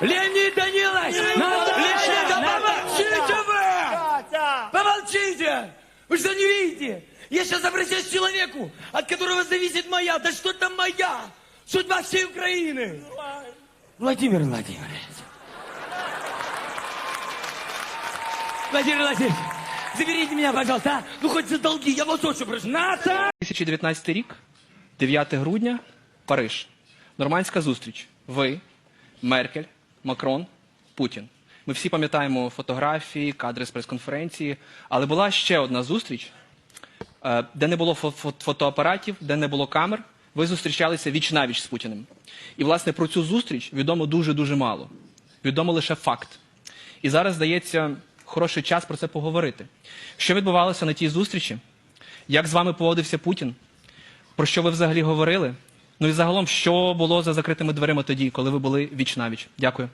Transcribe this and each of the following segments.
Леонид Данилович! Леонид, помолчите вы! Помолчите! Вы что, не видите? Я сейчас обращаюсь к человеку, от которого зависит моя, да что там моя, судьба всей Украины. Владимир Владимирович. Владимир Владимирович, заберите меня, пожалуйста, а? Ну хоть за долги, я вас очень прошу. Ната! 2019 рік, 9 грудня, Париж. Нормандська зустріч. Ви, Меркель, Макрон, Путін. Ми всі пам'ятаємо фотографії, кадри з прес-конференції, але була ще одна зустріч, е, де не було фо- фо- фотоапаратів, де не було камер. Ви зустрічалися віч навіч з Путіним. І, власне, про цю зустріч відомо дуже-дуже мало. Відомо лише факт. І зараз, здається, хороший час про це поговорити. Що відбувалося на тій зустрічі? Як з вами поводився Путін? Про що ви взагалі говорили? Ну і загалом, що було за закритими дверима тоді, коли ви були віч навіч? Дякую.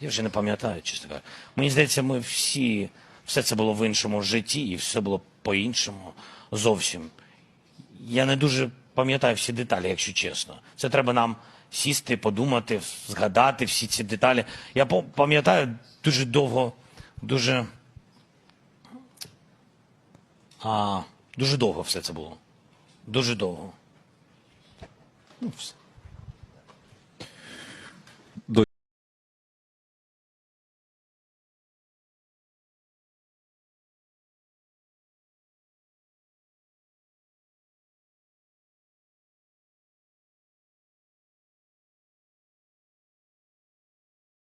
Я вже не пам'ятаю, чесно кажучи. Мені здається, ми всі, все це було в іншому житті, і все було по-іншому зовсім. Я не дуже пам'ятаю всі деталі, якщо чесно. Це треба нам сісти, подумати, згадати всі ці деталі. Я пам'ятаю дуже довго, дуже. А, дуже довго все це було. Дуже довго. Ну, все.